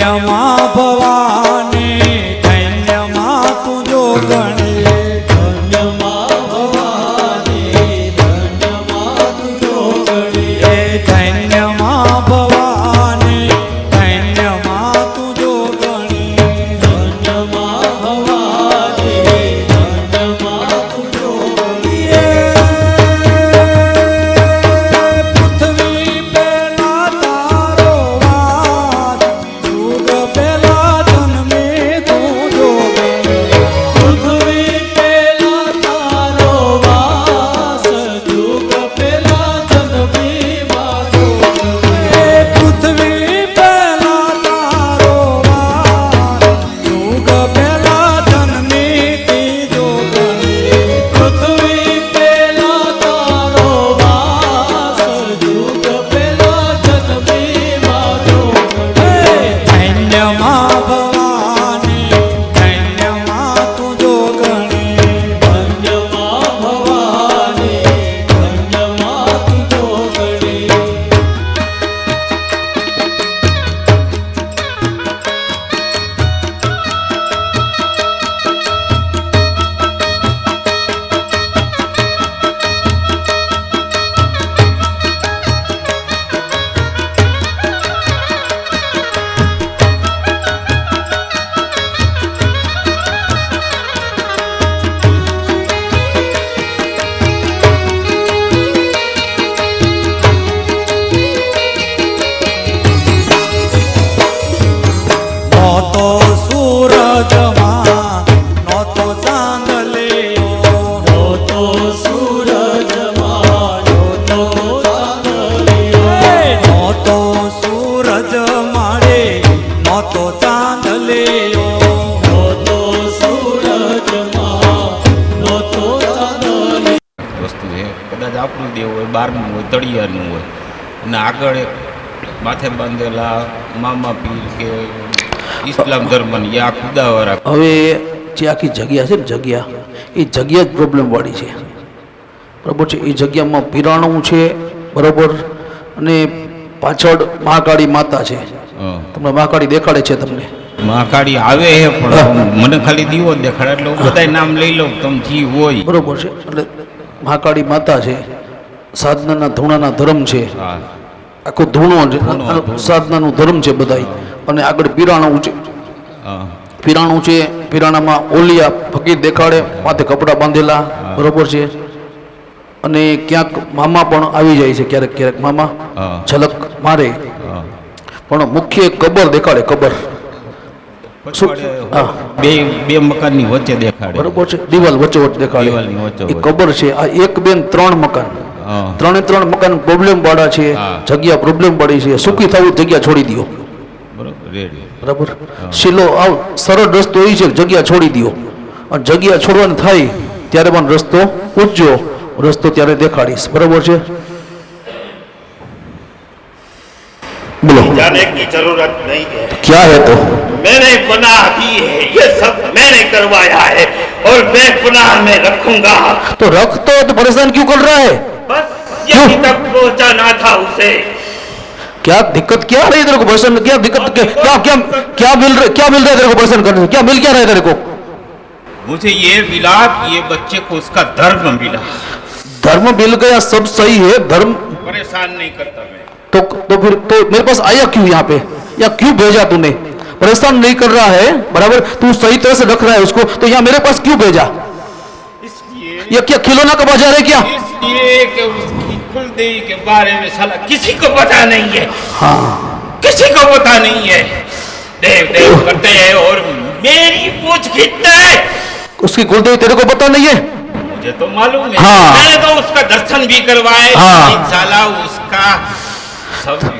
ધન્યમાં ભવાની દેવ હોય બહારનું હોય તળિયાનું હોય. અને આગળ માથે બાંધેલા મામા પીર કે ઇસ્લામ ધર્મની આ ખુદાવાળા હવે જે આખી જગ્યા છે ને જગ્યા એ જગ્યા જ પ્રોબ્લેમવાળી છે. બરાબર છે? એ જગ્યામાં પિરાણું છે બરાબર? અને પાછળ મહાકાળી માતા છે. તમને મહાકાળી દેખાડે છે તમને? મહાકાળી આવે છે પણ મને ખાલી દીવો જ દેખાડે એટલે હું બધાય નામ લઈ લઉં તમે જી હોય. બરાબર છે? એટલે મહાકાળી માતા છે. સાધનાના ધૂણાના ધર્મ છે. આખો ધૂણો સાધનાનું ધર્મ છે બધા અને આગળ પીરાણું છે. પીરાણું છે પીરાણામાં ઓલિયા ફકીર દેખાડે માથે કપડાં બાંધેલા બરોબર છે. અને ક્યાંક મામા પણ આવી જાય છે ક્યારેક ક્યારેક મામા છલક ઝલક મારે. પણ મુખ્ય કબર દેખાડે કબર. બે બે મકાનની વચ્ચે દેખાડે. બરોબર છે. દિવાલ વચ્ચે વચ્ચે દેખાડે. એ કબર છે આ એક બેન ત્રણ મકાન. ત્રણે ત્રણ મકાન પ્રોબ્લેમ વાળા છે હા. જગ્યા પ્રોબ્લેમ વાળી છે સુખી થવું જગ્યા છોડી દો બરોબર રેડી બરાબર શીલો આવ સરળ રસ્તો એ છે કે જગ્યા છોડી દો અને જગ્યા છોડવાની થાય ત્યારે પણ રસ્તો પૂછજો રસ્તો ત્યારે દેખાડીશ બરાબર છે બોલો जाने की जरूरत नहीं है ક્યાં હે તો मैंने गुनाह की है ये सब मैंने करवाया है और मैं गुनाह में रखूंगा तो रख तो, तो परेशान क्यों कर रहा है बस यही तक पहुंचाना था उसे। क्या दिक्कत क्या रही तेरे को परेशान क्या दिक्कत? क्या क्या क्या क्या मिल रहा क्या मिल रहा है तेरे को परेशान करने से? क्या मिल क्या रहा है तेरे को? मुझे ये मिला कि ये बच्चे को उसका धर्म मिला। धर्म मिल गया सब सही है धर्म परेशान नहीं करता मैं। तो तो फिर तो मेरे पास आया क्यों यहाँ पे? या क्यों भेजा तूने? परेशान नहीं कर रहा है? बराबर तू सही तरह से रख रहा है उसको तो यहाँ मेरे पास क्यों भेजा? ये क्या खिलौना का बाज़ार है क्या? इसलिए कि उसकी कुलदेवी के बारे में साला किसी को पता नहीं है। हाँ। किसी को पता नहीं है। देव देव करते हैं और मेरी पूछ खींचते हैं। उसकी कुलदेवी तेरे को पता नहीं है? मुझे तो मालूम है। हाँ। मैंने तो उसका दर्शन भी करवाए। हाँ। साला उसका सब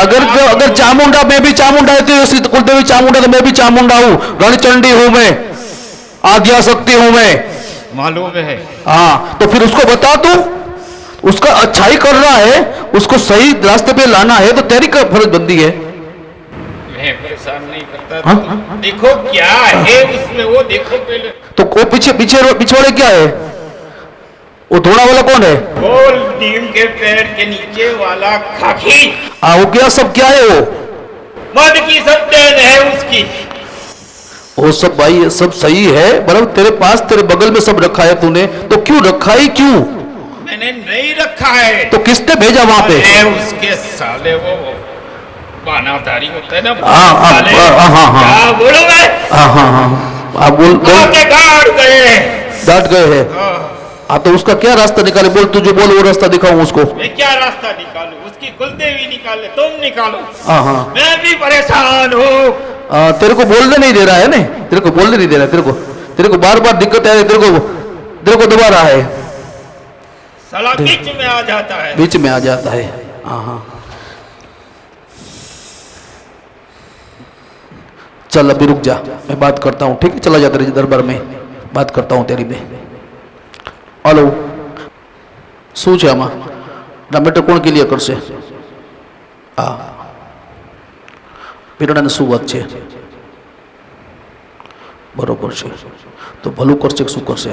अगर जो अगर चामुंडा मैं भी चामुंडा है तो उसकी कुलदेवी चामुंडा तो मैं भी चामुंडा हूँ। रणचंडी हूँ मैं। आद्या शक्ति हूँ मैं। मालूम है। हाँ तो फिर उसको बता तू। उसका अच्छाई कर रहा है उसको सही रास्ते पे लाना है तो तेरी क्या फ़र्ज़ बनती है? मैं परेशान नहीं करता। हाँ? तुम देखो क्या है उसमें वो देखो पहले। तो वो पीछे पीछे पिछवाड़े क्या है? वो वाला कौन है? नीम के के नीचे वाला खाकी। हाँ वो क्या सब क्या है वो? मद की सब देन है उसकी। वो सब भाई सब सही है बराबर तेरे पास तेरे बगल में सब रखा है तूने तो क्यों रखा ही क्यों? मैंने नहीं रखा है। तो किसने भेजा वहाँ पे? उसके साले वो वो बानाधारी होते हैं ना हाँ, हाँ, साले। हाँ, हाँ, हाँ। क्या मैं? हाँ हाँ हाँ आप बोल बोल। गाड़ गए डांट गए हैं। हाँ, हाँ तो उसका क्या रास्ता निकाले? बोल तू जो बोल वो रास्ता दिखाऊँ उसको। मैं क्या रास्ता निकालू? उसकी कुलदेवी निकाले तुम निकालो। हाँ हाँ। मैं भी परेशान हूँ। आ, तेरे को बोलने नहीं दे रहा है ना तेरे को बोलने नहीं दे रहा है तेरे को तेरे को बार बार दिक्कत आ रही है तेरे को तेरे को दबा रहा है साला बीच में आ जाता है बीच में आ जाता है हाँ हाँ चल अभी रुक जा मैं बात करता हूँ ठीक है चला जा तेरे दरबार में बात करता हूँ तेरी में હલો શું છે આમાં ના મેટર કોણ ક્લિયર કરશે હા પીરણાને શું વાત છે. બરોબર છે. તો ભલું કરશે શું કરશે?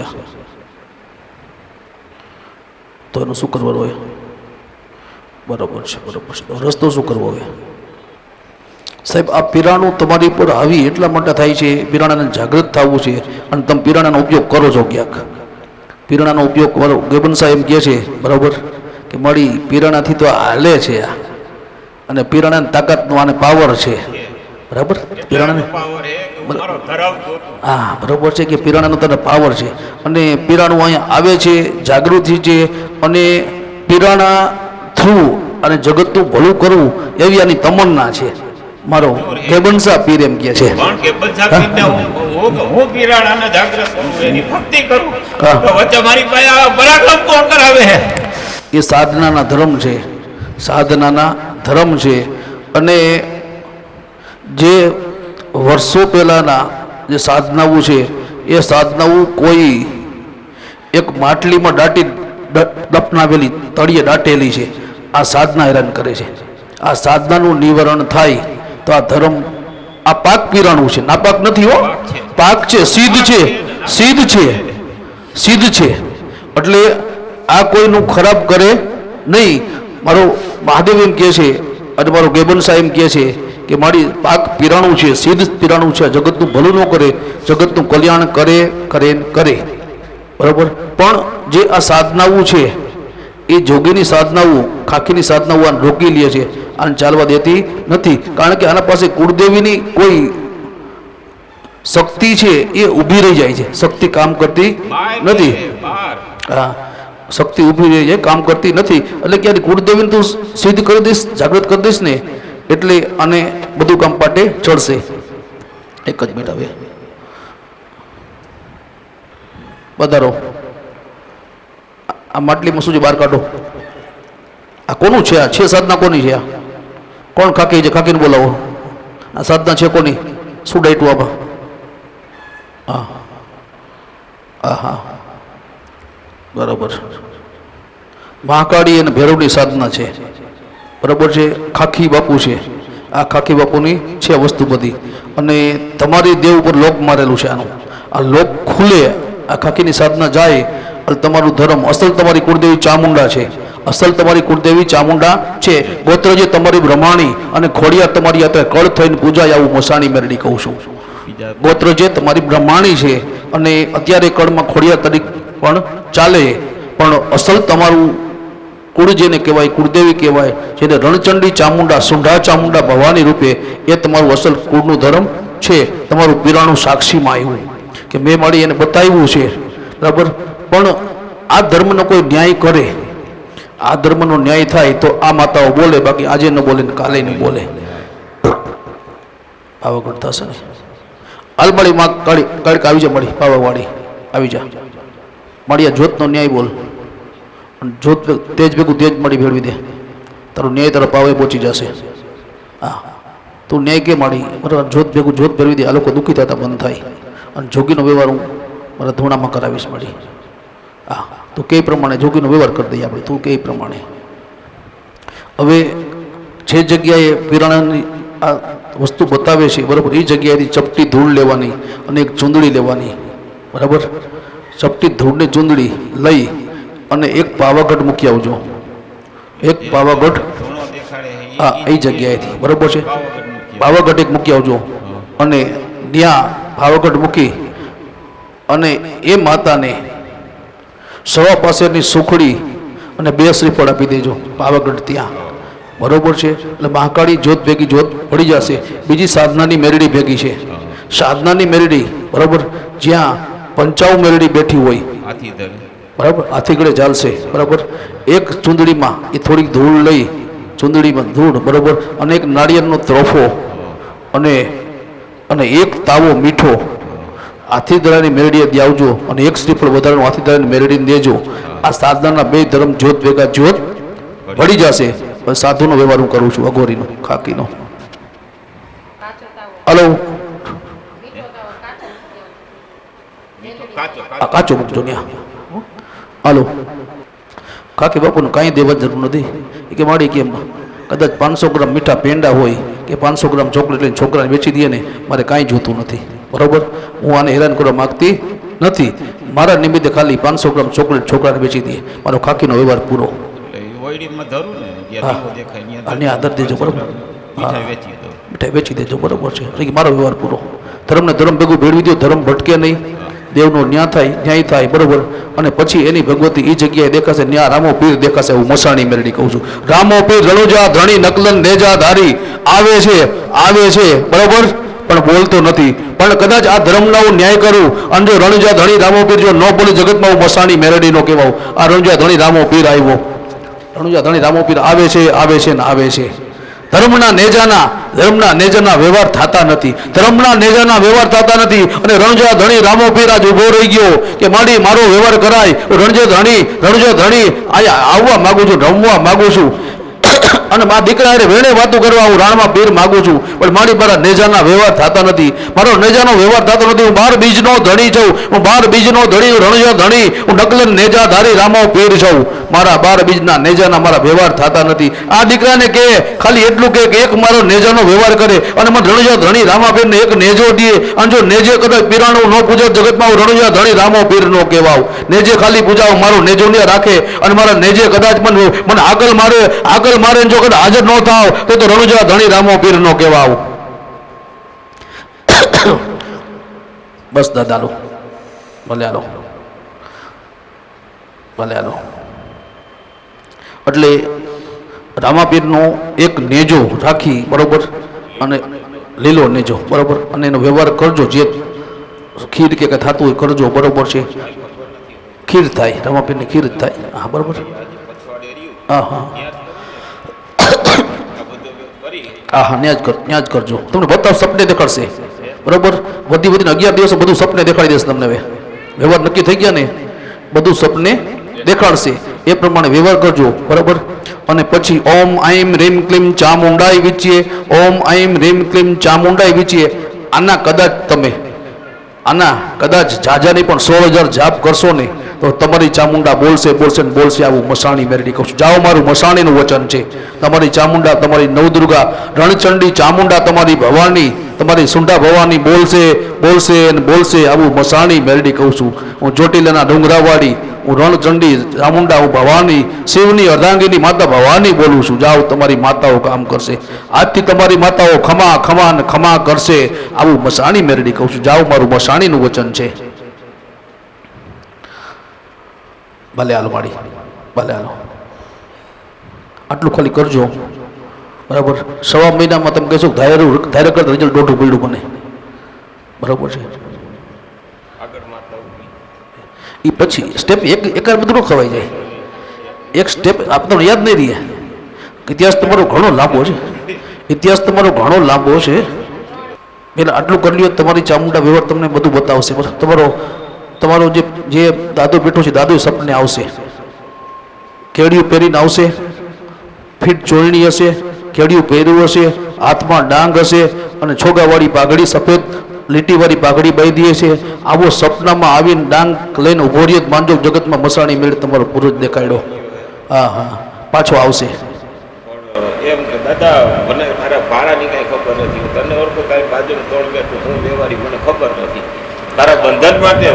તો એનું શું કરવાનું હોય? બરોબર છે બરોબર છે. તો રસ્તો શું કરવો હોય? સાહેબ, આ પીરાણું તમારી પર આવી એટલા માટે થાય છે, પીરાણાને જાગૃત થવું છે અને તમે પીરાણાનો ઉપયોગ કરો છો ક્યાંક. પીરાણાનો ઉપયોગ કરો. ગેબન સાહેબ કહે છે, બરાબર, કે મળી પીરાણાથી તો હાલે છે આ. અને પીરણાની તાકાતનો આને પાવર છે. બરાબર? પીરાણાને? હે બરોબર છે કે પીરાણાનો તને પાવર છે. અને પીરાણું અહીંયા આવે છે જાગૃતિ છે અને પીરાણા થ્રુ અને જગતનું ભલું કરવું એવી આની તમન્ના છે. મારો કેબનસા પીર એમ કે છે એ સાધનાના ધર્મ છે. સાધનાના ધર્મ છે અને જે વર્ષો પહેલાંના જે સાધનાઓ છે, એ સાધનાઓ કોઈ એક માટલીમાં દાટી દફનાવેલી, તળિયે દાટેલી છે. આ સાધના હેરાન કરે છે. આ સાધનાનું નિવારણ થાય તો આ ધર્મ, આ પાક પીરાણું છે. નાપાક નથી હો. પાક છે સિદ્ધ છે. સિદ્ધ છે. સિદ્ધ છે. એટલે આ કોઈનું ખરાબ કરે નહીં. મારો મહાદેવ એમ કહે છે અને મારો ગેબન સાહેબ એમ કહે છે કે મારી પાક પીરાણું છે સિદ્ધ પીરાણું છે જગતનું ભલું ન કરે જગતનું કલ્યાણ કરે કરે કરે. બરાબર? પણ જે આ સાધનાઓ છે એ જોગીની સાધનાઓ ખાખીની સાધનાઓ આને રોકી લે છે આને ચાલવા દેતી નથી. કારણ કે આના પાસે કુળદેવીની કોઈ શક્તિ છે એ ઊભી રહી જાય છે. શક્તિ કામ કરતી નથી. હા. શક્તિ ઊભી રહી છે કામ કરતી નથી. એટલે ક્યારે કુળદેવીને તું સિદ્ધ કરી દઈશ, જાગૃત કરી દઈશ ને, એટલે આને બધું કામ પાટે ચડશે. એક જ મિનિટ હવે. વધારો આ- માટલીમાં શું છે? બહાર કાઢો. આ કોનું છે? આ છે સાધના કોની છે આ? કોણ ખાકી છે? ખાકીને બોલાવો. આ સાધના છે કોની? શું ડાયટું આપા હા હા હા. બરાબર. મહાકાળી અને ભૈરવની સાધના છે. બરાબર છે? ખાખી બાપુ છે. આ ખાખી બાપુની છે વસ્તુ બધી. અને તમારી દેવ ઉપર લોક મારેલું છે આનું. આ લોક ખુલે, આ ખાખીની સાધના જાય અને તમારું ધર્મ. અસલ તમારી કુળદેવી ચામુંડા છે. અસલ તમારી કુળદેવી ચામુંડા છે. ગોત્ર જે તમારી બ્રહ્માણી અને ખોડિયા તમારી યાત્રા કળ થઈને પૂજાય આવું મોસાણી મેરડી કહું છું. ગોત્ર જે તમારી બ્રહ્માણી છે અને અત્યારે કળમાં ખોડિયા તરીકે પણ ચાલે. પણ અસલ તમારું કુળ જેને કહેવાય, કુળદેવી કહેવાય, જેને રણચંડી ચામુંડા, સુંઢા ચામુંડા ભવાની રૂપે એ તમારું અસલ કુળનું ધર્મ છે. તમારું પિરાણું સાક્ષીમાં આવ્યું. કે મેં મારી એને બતાવ્યું છે. બરાબર? પણ આ ધર્મનો કોઈ ન્યાય કરે. આ ધર્મનો ન્યાય થાય તો આ માતાઓ બોલે. બાકી આજે ન બોલે ને કાલે નહીં બોલે. પાવાગઢ થશે ને? હાલ કડી, કડક આવી જા મળી, પાવાવાળી. આવી જા. મળ્યા જોતનો ન્યાય બોલ. જોત તેજ ભેગું તેજ મળી ભેળવી દે. તારો ન્યાય તારા પાવે પહોંચી જશે. હા. તું ન્યાય કે માડી બરાબર જોત ભેગું જોત ભેળવી દે. આ લોકો દુઃખી થતા બંધ થાય. અને જોગીનો વ્યવહાર હું મારા ધૂણામાં કરાવીશ મળી. હા. તું કે પ્રમાણે જોગીનો વ્યવહાર કરી દઈએ આપણે. તું કે પ્રમાણે. હવે જે જગ્યાએ પિરાણાની આ વસ્તુ બતાવે છે, બરાબર? એ જગ્યાએથી ચપટી ધૂળ લેવાની અને એક ચૂંદડી લેવાની, બરાબર? ચપટી ધૂળની ચૂંદડી લઈ અને એક પાવાગઢ મૂકી આવજો. એક પાવાગઢ, હા, એ જગ્યાએથી, બરાબર છે? પાવાગઢ એક મૂકી આવજો. અને ત્યાં પાવાગઢ મૂકી અને એ માતાને સવા પાસેની સુખડી અને બે શ્રીફળ આપી દેજો, પાવાગઢ ત્યાં. બરોબર છે? એટલે મહાકાળી જોત ભેગી જોત પડી જશે. બીજી સાધનાની મેરડી ભેગી છે. સાધનાની મેરડી બરોબર? જ્યાં પંચાવ મેરડી બેઠી હોય. બરાબર? હાથીગળે ચાલશે. બરાબર? એક ચૂંદડીમાં એ થોડીક ધૂળ લઈ ચૂંદડીમાં ધૂળ બરાબર? અને એક નાળિયેરનો ત્રોફો અને અને એક તાવો મીઠો. હાથીદરાની મેરડીએ દ્યાવજો અને એક શ્રીફળ વધારાનું હાથીદરાની મેરડીને દેજો. આ સાધનાના બે ધર્મ જ્યોત ભેગા જ્યોત પડી જશે. સાધુનો વ્યવહાર હું કરું છું, અઘોરીનો, ખાકીનો. હલો કાચો મૂકજો ત્યાં હાલો કાકી બાપુને કાંઈ દેવા જરૂર નથી. એ કે માડી કેમ કદાચ પાંચસો ગ્રામ મીઠા પેંડા હોય કે પાંચસો ગ્રામ ચોકલેટ લઈને છોકરાને વેચી દઈએ ને, મારે કાંઈ જોતું નથી. બરોબર? હું આને હેરાન કરવા માગતી નથી. મારા નિમિત્તે ખાલી પાંચસો ગ્રામ ચોકલેટ છોકરાને વેચી દઈએ મારો ખાકીનો વ્યવહાર પૂરો. ઓયડીમાં ધરું ને જ્યાં દીવો દેખાય આદર દેજો, બરોબર. મીઠાઈ વેચી દો મીઠાઈ વેચી દેજો બરોબર છે. મારો વ્યવહાર પૂરો. ધર્મને ધર્મ ભેગું ભેળવી દો ધર્મ ભટકે નહીં. દેવનો ન્યાય થાય ન્યાય થાય બરોબર. અને પછી એની ભગવતી એ જગ્યાએ દેખાશે ન્યા રામો પીર દેખાશે હું મસાણી મેરડી કહું છું. રામો પીર રણુજા ધણી નકલન નેજા ધારી આવે છે આવે છે બરોબર? પણ બોલતો નથી. પણ કદાચ આ ધર્મના હું ન્યાય કરું. અને જો રણુજા ધણી રામો પીર જો ન બોલે જગતમાં હું મસાણી મેરડી નો કહેવાઉં. આ રણુજા ધણી રામો પીર આવ્યો. રણુજા ધણી રામોપીર આવે છે આવે છે ને આવે છે. ધર્મના નેજાના ધર્મના નેજાના વ્યવહાર થતા નથી. ધર્મના નેજાના વ્યવહાર થતા નથી અને રણજા ધણી રામો પીરાજ ઊભો રહી ગયો કે માડી, મારો વ્યવહાર કરાય. રણજો ધણી રણજો ધણી, આયા આવવા માંગુ છું, રમવા માગું છું. અને મા દીકરા વેણે વાતો કરવા હું રાણમાં પીર માગું છું. પણ મારી મારા નેજાના વ્યવહાર થતા નથી. મારો નેજાનો વ્યવહાર થતો નથી. હું બાર બીજનો ધણી છું. હું બાર બીજનો ધણી રણજો ધણી. હું નકલન નેજા ધારી રામો પીર છું. મારા બાર બીજના નેજાના મારા વ્યવહાર થતા નથી. આ દીકરાને કહે ખાલી એટલું કે એક મારો નેજાનો વ્યવહાર કરે અને મને રણજો ધણી રામા પીરને એક નેજો દે. અને જો નેજે કદાચ પીરાણું ન પૂજે, જગતમાં હું રણજો ધણી રામો પીર નો કહેવાવ નેજે ખાલી પૂજાવ મારો નેજો ને રાખે અને મારા નેજે કદાચ મને મને આગળ મારે આગળ મારે ને જો કદાચ હાજર ન થાવ, તો તો રણુજા ધણી રામો પીર નો કહેવાવ. બસ દાદાલો ભલે આલો ભલે આલો એટલે રામાપીરનો એક નેજો રાખી, બરોબર? અને લીલો નેજો, બરોબર? અને એનો વ્યવહાર કરજો, જે ખીર કે કંઈ થતું હોય કરજો, બરોબર છે? ખીર થાય રામાપીરની ખીર જ થાય. હા, બરોબર? હા હા. હા હા ન્યા જ કર ત્યાં જ કરજો. તમને બધા સપને દેખાડશે. બરોબર? વધી વધીને અગિયાર દિવસો બધું સપને દેખાડી દેશે તમને હવે. વ્યવહાર નક્કી થઈ ગયા ને? બધું સપને દેખાડશે. એ પ્રમાણે વ્યવહાર કરજો. બરાબર? અને પછી ઓમ આઈમ રેમ ક્લીમ ચામુંડાઈ વિચીએ ઓમ આઈમ રેમ ક્લીમ ચામુંડાઈ વિચીએ આના કદાચ તમે, આના કદાચ ઝાઝાની પણ સોળ હજાર જાપ કરશો ને તો તમારી ચામુંડા બોલશે બોલશે ને બોલશે, આવું મસાણી મેરડી કહું છું. જાઓ મારું મસાણીનું વચન છે. તમારી ચામુંડા, તમારી નવદુર્ગા, રણચંડી ચામુંડા તમારી ભવાની, તમારી સુંડા ભવાની બોલશે બોલશે અને બોલશે, આવું મસાણી મેરડી કહું છું. હું ચોટીલાના ડુંગરાવાડી, હું રણચંડી ચામુંડા, હું ભવાની, શિવની અર્ધાંગીની માતા ભવાની બોલું છું. જાઓ તમારી માતાઓ કામ કરશે. આજથી તમારી માતાઓ ખમા ખમા ને ખમા કરશે. આવું મસાણી મેરડી કહું છું. જાઓ મારું મસાણીનું વચન છે. ભલે હાલો માડી ભલે હાલો. આટલું ખાલી કરજો. બરાબર? સવા મહિનામાં તમે કહેશો ધાર્યું ધાર્યા કરતા રિઝલ્ટ દોઢું પડ્યું બને બરાબર છે? એ પછી સ્ટેપ એક એકાદ બધું ન ખવાઈ જાય. એક સ્ટેપ આપણને યાદ નહીં રહીએ ઇતિહાસ તમારો ઘણો લાંબો છે. ઇતિહાસ તમારો ઘણો લાંબો છે. પહેલાં આટલું કરી લ્યો તમારી ચામુંડા વ્યવહાર તમને બધું બતાવશે. તમારો તમારો જે જે દાદો બેઠો છે દાદો સપને આવશે. કેડિયું પહેરીને આવશે. ફીટ ચોરણી હશે કેડિયું પહેર્યું હશે, હાથમાં ડાંગ હશે અને છોગાવાળી પાઘડી સફેદ, લીટીવાળી પાઘડી બાંધી છે આવો સપનામાં આવીને ડાંગ લઈને ઊભો રહ્યો તો માનજો જગતમાં મસાણી મેળ તમારો પુરુષ દેખાડ્યો. હા હા. પાછો આવશે. દાદા, મને મારા ભાડાની કાંઈ ખબર નથી. તને ઓળખો તારી બાજુનું તોડ બેઠું, હું વ્યવહારી, મને ખબર નથી. તારા બંધન માટે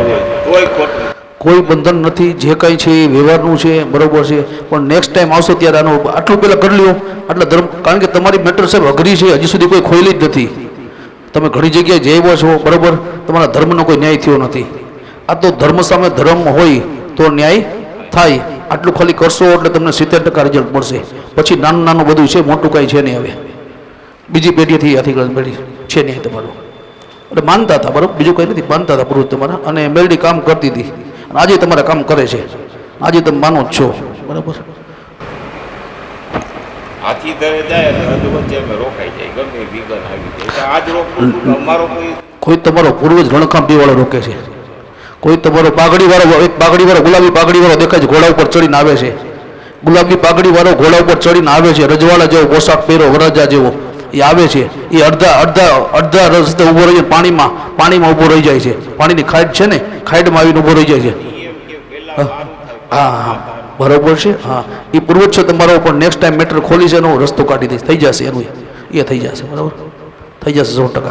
તોય ખોટું. કોઈ બંધન નથી, જે કંઈ છે એ વ્યવહારનું છે, બરોબર છે. પણ નેક્સ્ટ ટાઈમ આવશો ત્યારે આનું આટલું પહેલાં કરી લ્યો. આટલા ધર્મ કારણ કે તમારી મેટર સાહેબ અઘરી છે, હજી સુધી કોઈ ખોલી જ નથી. તમે ઘણી જગ્યાએ જઈ છો, બરોબર? તમારા ધર્મનો કોઈ ન્યાય થયો નથી. આ તો ધર્મ સામે ધર્મ હોય તો ન્યાય થાય. આટલું ખાલી કરશો એટલે તમને સિત્તેર ટકા રિઝલ્ટ મળશે. પછી નાનું નાનું બધું છે, મોટું કાંઈ છે નહીં હવે. બીજી પેઢીથી અધિકરણ પેઢી છે નહીં તમારું. એટલે માનતા હતા બરાબર? બીજું કંઈ નથી માનતા હતા પૂરું તમારા. અને મેલડી કામ કરતી હતી. આજે તમારા કામ કરે છે. આજે તમે માનો જ છો. બરાબર? હાથી ધરે જાય વચ્ચે અમે રોકાઈ જાય. ગમે વિઘન આવી જાય. આજ રોકવું અમારો કોઈ કોઈ તમારો પૂર્વજ રણકાંપી વાળો રોકે છે. કોઈ તમારો પાઘડી વાળો એક પાઘડી વાળો ગુલાબી પાઘડી વાળો દેખાય છે ઘોડા ઉપર ચડીને આવે છે. ગુલાબી પાઘડી વાળો ઘોડા ઉપર ચડીને આવે છે રજવાડા જેવો પોશાક પહેરો વરજા જેવો. એ આવે છે. એ અડધા અડધા અડધા રસ્તે ઊભો રહી જાય, પાણીમાં પાણીમાં ઊભો રહી જાય છે. પાણીની ખાઈડ છે ને ખાઈડમાં આવીને ઊભો રહી જાય છે. હા હા બરાબર છે? હા. એ પૂર્વજ છે તમારો, પણ નેક્સ્ટ ટાઈમ મેટર ખોલી છે એનો રસ્તો કાઢી દઈશ. થઈ જશે એનું એ થઈ જશે, બરાબર? થઈ જશે સો ટકા.